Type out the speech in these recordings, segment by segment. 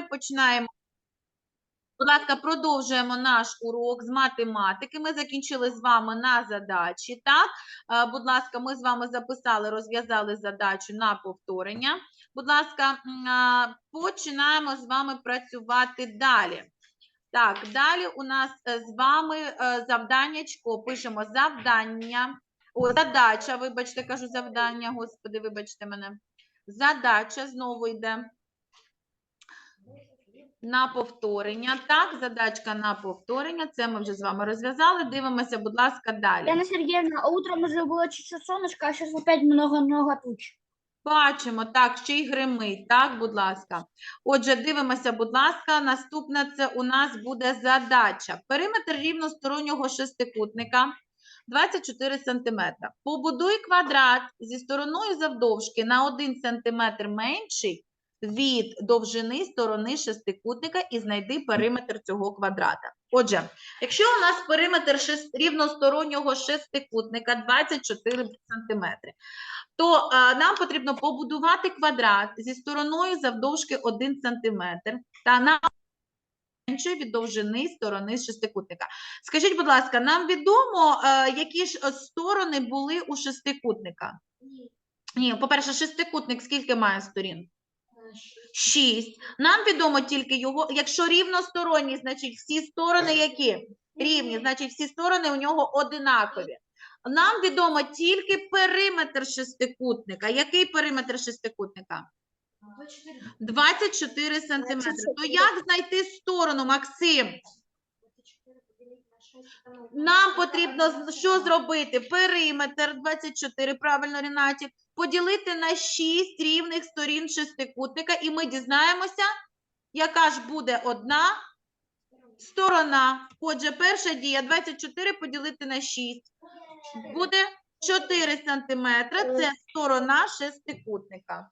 починаємо. Будь ласка, продовжуємо наш урок з математики. Ми закінчили з вами на задачі. Так, Е, будь ласка, ми з вами записали, розв'язали задачу на повторення. Будь ласка, починаємо з вами працювати далі. Так, далі у нас е, з вами е, завданнячко. Пишемо завдання. О, задача, вибачте, кажу завдання, господи, вибачте мене. Задача знову йде на повторення. Так, задачка на повторення. Це ми вже з вами розв'язали. Дивимося, будь ласка, далі. Яна Сергеевна, а утром уже было чуть-чуть солнышко, а сейчас опять много-много туч. Бачимо, так, ще й гримить, так, будь ласка. Отже, дивимося, будь ласка, наступне це у нас буде задача. Периметр рівностороннього шестикутника 24 см. Побудуй квадрат зі стороною завдовжки на 1 см менший від довжини сторони шестикутника і знайди периметр цього квадрата. Отже, якщо у нас периметр рівностороннього шестикутника 24 см, то а, нам потрібно побудувати квадрат зі стороною завдовжки 1 см та на меншою від довжини сторони шестикутника. Скажіть, будь ласка, нам відомо, е, які ж е, сторони були у шестикутника? Ні, по-перше, шестикутник скільки має сторін? Шість. Нам відомо тільки його, якщо рівносторонній, значить всі сторони які? Рівні, значить всі сторони у нього одинакові. Нам відомо тільки периметр шестикутника. Який периметр шестикутника? 24 сантиметри. То як знайти сторону, Максим? Нам потрібно що зробити? Периметр 24, правильно, Рінатік, поділити на 6 рівних сторін шестикутника, і ми дізнаємося, яка ж буде одна сторона. Отже, перша дія 24 поділити на 6. Буде 4 сантиметри. Це сторона шестикутника.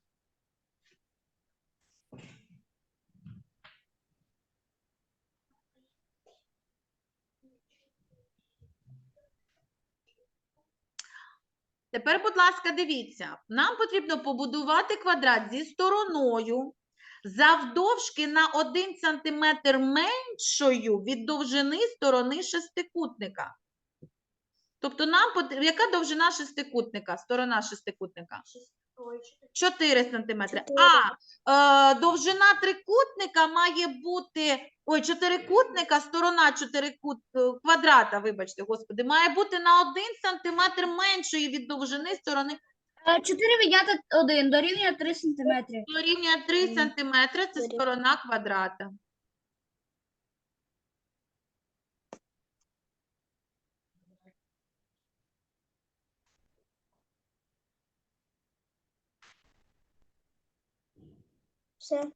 Тепер, будь ласка, дивіться, нам потрібно побудувати квадрат зі стороною завдовжки на 1 см меншою від довжини сторони шестикутника. Тобто нам потрібно, яка довжина шестикутника, сторона шестикутника? 4 см. А е, довжина трикутника має бути, ой, чотирикутника, сторона чотирикут, е, квадрата, вибачте, господи, має бути на 1 см меншою від довжини сторони 4 відняти 1 дорівнює 3 сантиметри. Дорівнює 3 Мгм. см, це сторона квадрата. Все.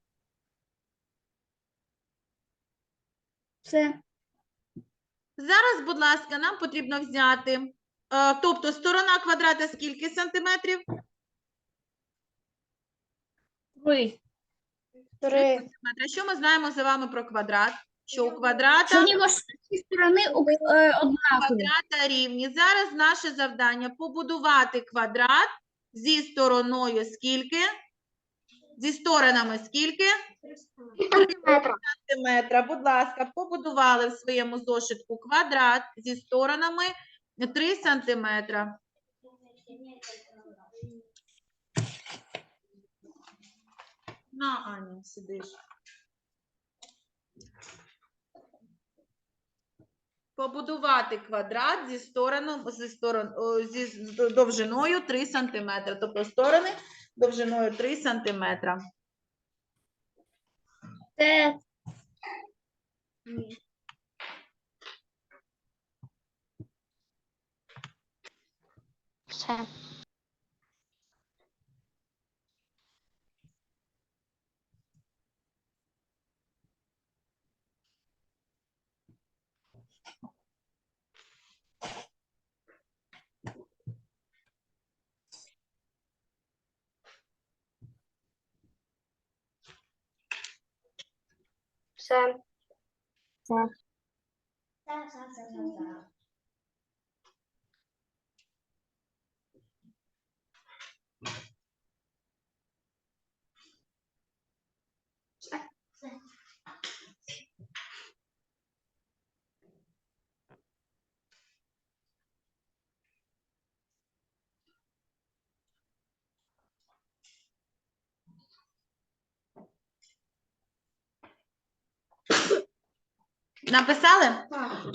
Все. Зараз, будь ласка, нам потрібно взяти, е, тобто сторона квадрата скільки сантиметрів? 3. 3 сантиметри. Що ми знаємо за вами про квадрат? Що у квадрата Що у нього з сторони е, однакові. квадрата рівні. Зараз наше завдання побудувати квадрат зі стороною скільки? Зі сторонами скільки? сантиметра. Будь ласка, побудували в своєму зошитку квадрат зі сторонами 3 сантиметра. На, Аня, сидиш. Побудувати квадрат зі сторону, зі сторон, зі довжиною 3 сантиметра. Тобто сторони довжиною 3 сантиметра. Це Все. Все. Написали?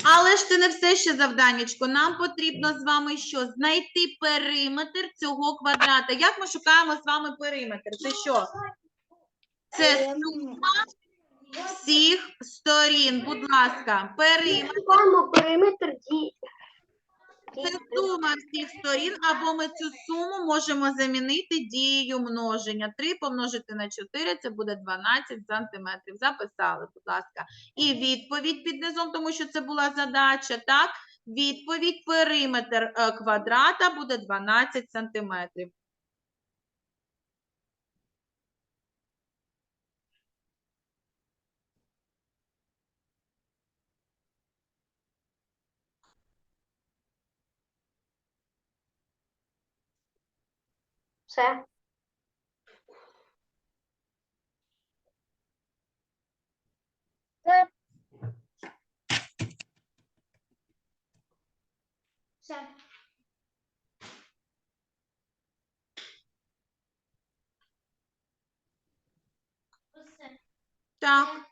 Але ж це не все ще завданнячко. Нам потрібно з вами що? Знайти периметр цього квадрата. Як ми шукаємо з вами периметр? Це що? Це сума всіх сторін. Будь ласка, периметр. Шукаємо периметр дії. Це сума всіх сторін, або ми цю суму можемо замінити дією множення. 3 помножити на 4 це буде 12 сантиметрів. Записали, будь ласка. І відповідь під низом, тому що це була задача, так? Відповідь периметр е, квадрата буде 12 сантиметрів. Все. Все. Так.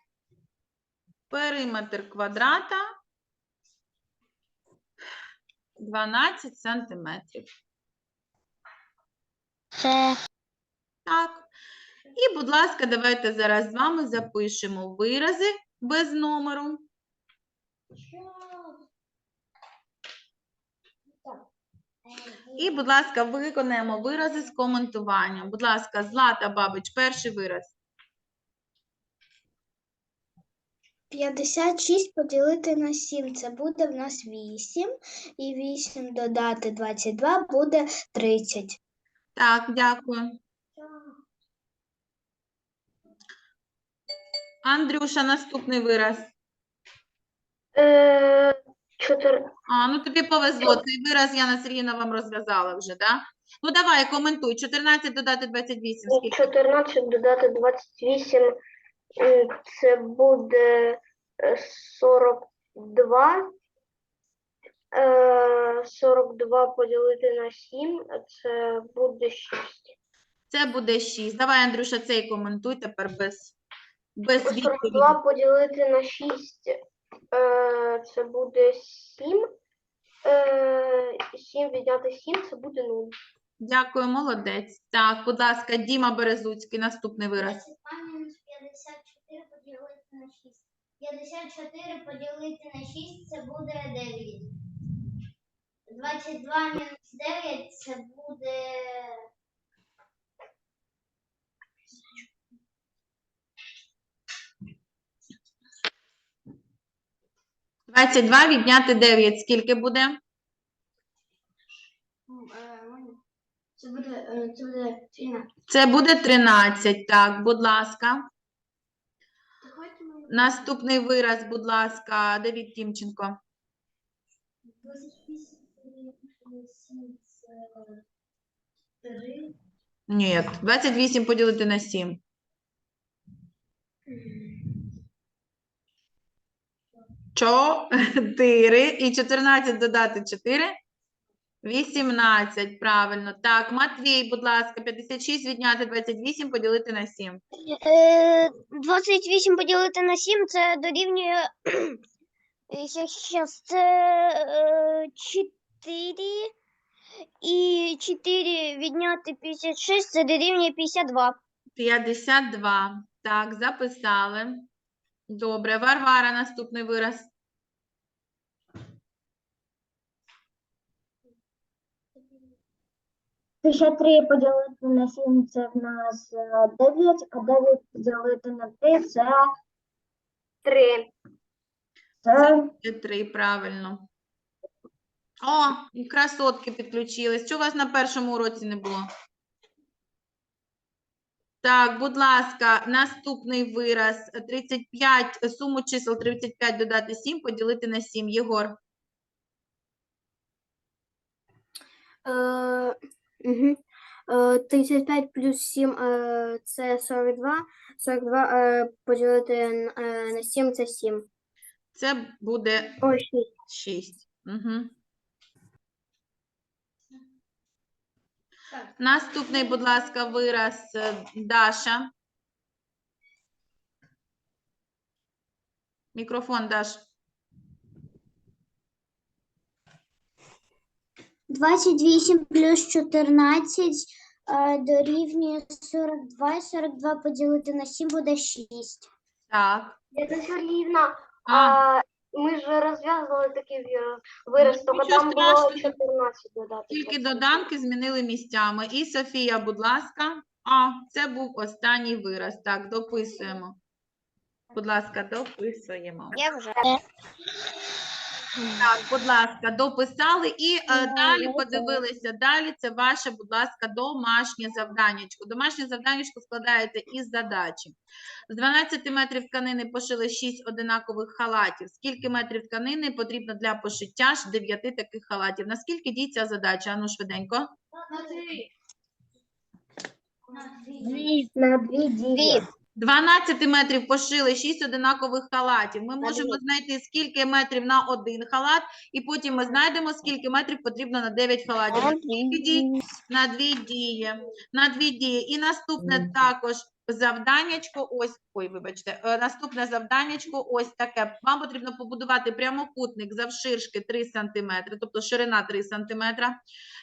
Периметр квадрата 12 сантиметрів. Все. Так. І, будь ласка, давайте зараз з вами запишемо вирази без номеру. І, будь ласка, виконаємо вирази з коментуванням. Будь ласка, Злата Бабич, перший вираз. 56 поділити на 7 це буде в нас 8. І 8 додати 22 буде 30. Так, дякую. Андрюша, наступний вираз. Е, чотир... А, ну тобі повезло. Цей вираз Яна Сергійовна вам розв'язала вже, так? Ну давай, коментуй. 14 додати 28. Скільки? 14 додати 28, м, це буде е, 42. Е, 42 поділити на 7, це буде 6. Це буде 6. Давай, Андрюша, цей коментуй тепер без, без відповіді. 42 поділити на 6, е, це буде 7. Е, 7 відняти 7, це буде 0. Дякую, молодець. Так, будь ласка, Діма Березуцький, наступний вираз. 52 мінус 54 поділити на 6. 54 поділити на 6 це буде 9. 22 мінус 9 це буде 22 відняти 9. Скільки буде? це буде це буде 13. Це буде 13. Так, будь ласка. Наступний вираз, будь ласка, Давід Тімченко. 28 це 3. Ні, 28 поділити на 7. Чотири. І 14 додати 4. 18, правильно. Так, Матвій, будь ласка, 56 відняти 28 поділити на 7. Е, 28 поділити на 7 це дорівнює. Зараз це е, 4. І 4 відняти 56 це дорівнює 52. 52. Так, записали. Добре. Варвара, наступний вираз. Ще 3 поділити на 7 це в нас е, 9, а 9 поділити на 3 це, 3. це Є Три, правильно. О, і красотки підключились. Чого у вас на першому уроці не було? Так, будь ласка, наступний вираз. 35, суму чисел 35 додати 7, поділити на 7. Єгор. Е, мгм. Е, 35 плюс 7 е, це 42. 42 е, поділити е, на 7 це 7. Це буде Ой, 6. 6. Угу. Наступний, будь ласка, вираз е, Даша. Мікрофон Даш. 28 плюс 14 е, дорівнює 42. 42 поділити на 7 буде 6. Так. Це рівна А. Е, ми ж розв'язували такий вір- вираз, тільки нічого там було страшного. 14 додати. тільки 22. доданки змінили місцями. І Софія, будь ласка. А, це був останній вираз. Так, дописуємо. Будь ласка, дописуємо. Я вже. Так, будь ласка, дописали і е, далі подивилися. Далі це ваше, будь ласка, домашнє завданнячко. Домашнє завданнячко складається із задачі. З 12 метрів тканини пошили 6 одинакових халатів. Скільки метрів тканини потрібно для пошиття ж 9 таких халатів? Наскільки дій ця задача? Ану швиденько. На дві дії. 12 метрів пошили 6 одинакових халатів. Ми можемо знайти, скільки метрів на один халат, і потім ми знайдемо, скільки метрів потрібно на 9 халатів. На дві дії. На дві дії. І наступне також завданнячко. Ось, ой, вибачте, е, наступне завданнячко ось таке. Вам потрібно побудувати прямокутник завширшки 3 см, тобто ширина 3 см,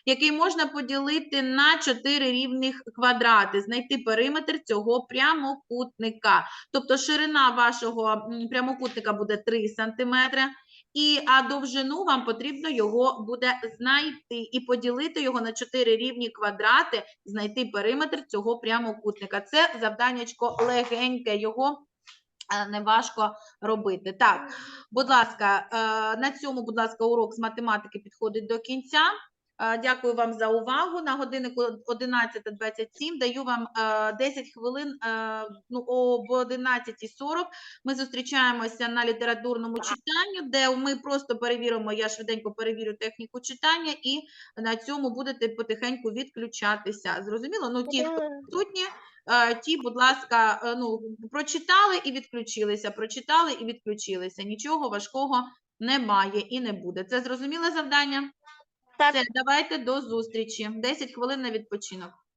який можна поділити на 4 рівних квадрати, знайти периметр цього прямокутника. Тобто ширина вашого прямокутника буде 3 см, і а довжину вам потрібно його буде знайти і поділити його на 4 рівні квадрати, знайти периметр цього прямокутника. Це завданнячко легеньке, його Неважко не важко робити. Так, будь ласка, е, на цьому, будь ласка, урок з математики підходить до кінця. Е, Дякую вам за увагу. На годиннику 11.27 даю вам е, 10 хвилин. е, Ну, об 11.40 ми зустрічаємося на літературному читанню, де ми просто перевіримо, я швиденько перевірю техніку читання, і на цьому будете потихеньку відключатися. Зрозуміло? Ну, ті, хто присутні, е, ті, будь ласка, е, ну, прочитали і відключилися, прочитали і відключилися. Нічого важкого немає і не буде. Це зрозуміле завдання? Так. Все, давайте до зустрічі. 10 хвилин на відпочинок.